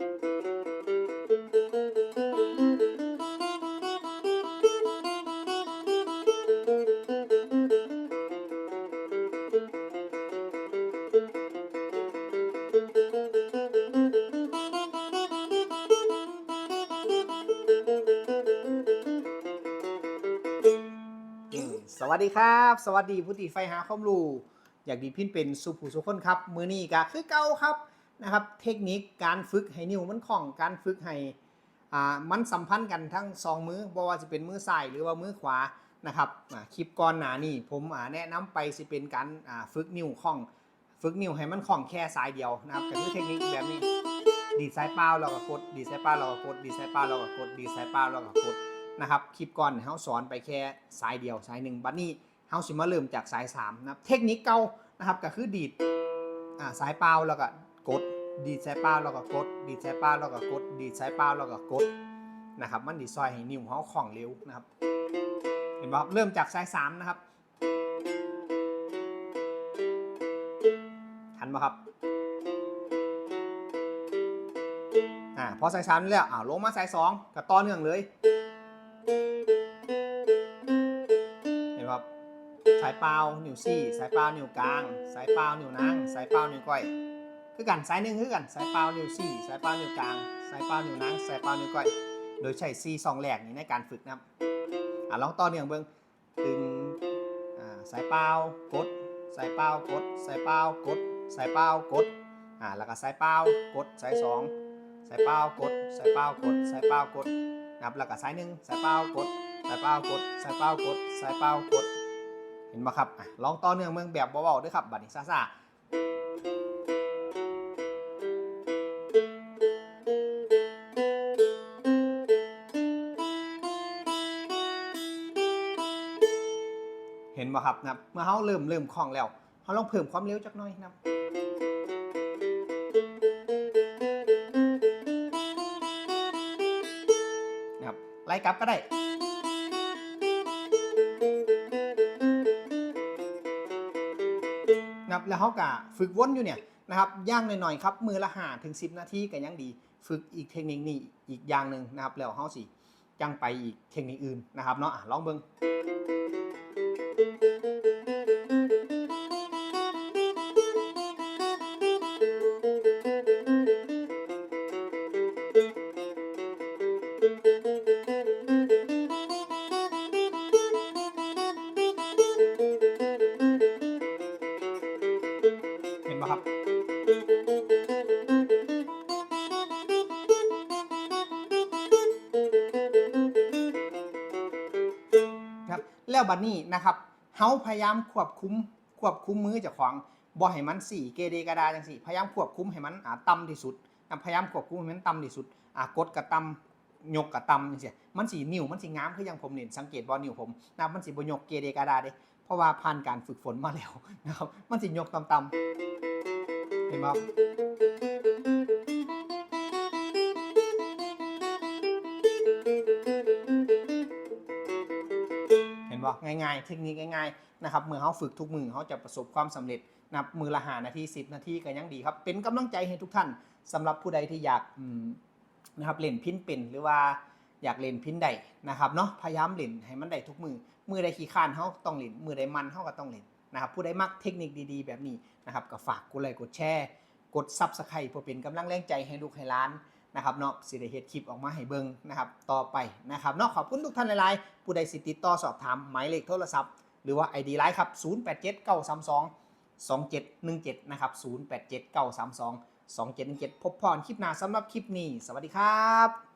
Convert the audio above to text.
สวัสดีครับ สวัสดีผู้ที่ไฟหาความรู้ อยากดีพินเป็นสุผู้สุคนครับ มือนี้ก็คือเก่าครับ นะครับ เทคนิคการฝึกให้นิ้วมันคล่องการฝึกให้อ่ามันสัมพันธ์กันทั้งสองมือบ่ว่าจะเป็นมือซ้ายหรือว่ามือขวานะครับอ่าคลิปก่อนหน้านี้ผมอ่าแนะนำไปสิเป็นการอ่าฝึกนิ้วคล่อง ฝึกนิ้วให้มันคล่องแค่สายเดียวนะครับก็คือเทคนิคแบบนี้ ดีดสายเปล่าเราก็กดดีดสายเปล่าเราก็กดดีดสายเปล่าเราก็กดดีดสายเปล่าเราก็กดนะครับคลิปก่อนเฮาสอนไปแค่สายเดียวสายหนึ่งบัดนี้เฮาสิมาเริ่มจากสาย3นะครับเทคนิคเก่านะครับก็คือดีดอ่าสายเปล่าแล้วก็ กด ดีดสายเปล่าแล้วก็กด ดีดสายเปล่าแล้วก็กด ดีดสายเปล่าแล้วก็กดนะครับมันดีซอยให้นิ้วเฮาคล่องเร็วนะครับ เห็นบ่ครับเริ่มจากสาย3นะครับทันบ่ครับอ่าพอสาย3นี่แล้วอ้าลงมาสาย2ก็ต่อเนื่องเลยเห็นครับสายเปล่านิ้วซี่สายเปล่านิ้วกลาง สายเปล่านิ้วนางสายเปล่านิ้วก้อย คือกันสายหนึ่งคือกันสายเปล่านิ้วซี่สายเปล่านิ้วกลางสายเปล่านิ้วนางสายเปล่านิ้วก้อยโดยใช้ซีสองแหลกนี้ในการฝึกนะครับอะลองต่อเนื่องเบิ้งดึงสายเปล่ากดสายเปล่ากดสายเปล่ากดสายเปล่ากดอ่าแล้วก็สายเปล่ากดสายสองสายเปล่ากดสายเปล่ากดสายเปล่ากดนะครับแล้วก็สายหนึ่งสายเปล่ากดสายเปล่ากดสายเปล่ากดสายเปล่ากดเห็นไหมครับอะลองต่อเนื่องเมืองแบบเบาๆด้วยครับบัดนี้ซ่าๆเนไหมครับนะครับเมื่อเขาเริ่มเริ่มคล่องแล้วเขาลองเพิ่มความเร็วจักหน่อยนะครับนะครับไล่กลับก็ได้นะครับแล้วเขากะฝึกวนอยู่เนี่ยนะครับย่างหน่อยๆครับมือละหาถึง 10 นาทีก็ยังดี ฝึกอีกเทคนิคนี้อีกอย่างหนึ่งนะครับแล้วเขาสิจังไปอีกเทคนิคอื่นนะครับเนาะลองเบิ่ง เห็นไหมครับครับแล้วบัดนี้นะครับ เฮาพยายามควบคุมควบคุมมือเจ้าของบ่ให้มันสี่เกเรกระดาจังสี่พยายามควบคุมให้มันอ่าต่ำที่สุดนะพยายามควบคุมให้มันต่ำที่สุดอ่ากดกระต่ำยกกระต่ำจังซี่มันสีนิ้วมันสีงามคืออย่างผมเห็นสังเกตบ่นิ้วผมนะมันสีบ่ยกเกเรกระดาเด้เพราะว่าผ่านการฝึกฝนมาแล้วนะครับมันสียกต่ำๆเห็นบ่ครั นบ่ง่ายๆ เทคนิคง่ายๆนะครับเมื่อเขาฝึกทุกมือเขาจะประสบความสำเร็จนะครับมือละหานาที10 นาทีก็ยังดีครับ เป็นกำลังใจให้ทุกท่านสำหรับผู้ใดที่อยากนะครับเล่นพินเป็นหรือว่าอยากเล่นพินใดนะครับเนาะพยายามเล่นให้มันได้ทุกมือมือใดขี้ข้านเขาต้องเล่นมือใดมันเขาก็ต้องเล่นนะครับผู้ใดมักเทคนิคดีๆ แบบนี้นะครับก็ฝากกดไลค์กดแชร์ กดซับสไครต์เพื่อเป็นกำลังแรงใจให้ลูกให้ร้าน นะครับเนาะสิได้เฮ็ดคลิปออกมาให้เบิ่งนะครับต่อไปนะครับเนาะขอบคุณทุกท่านหลายๆ ผู้ใดสิติดต่อสอบถามหมายเลขโทรศัพท์ หรือว่า ID ไลน์ครับ 087932 2717 นะครับ 087932 2717 พบพรคลิปหน้าสำหรับคลิปนี้ สวัสดีครับ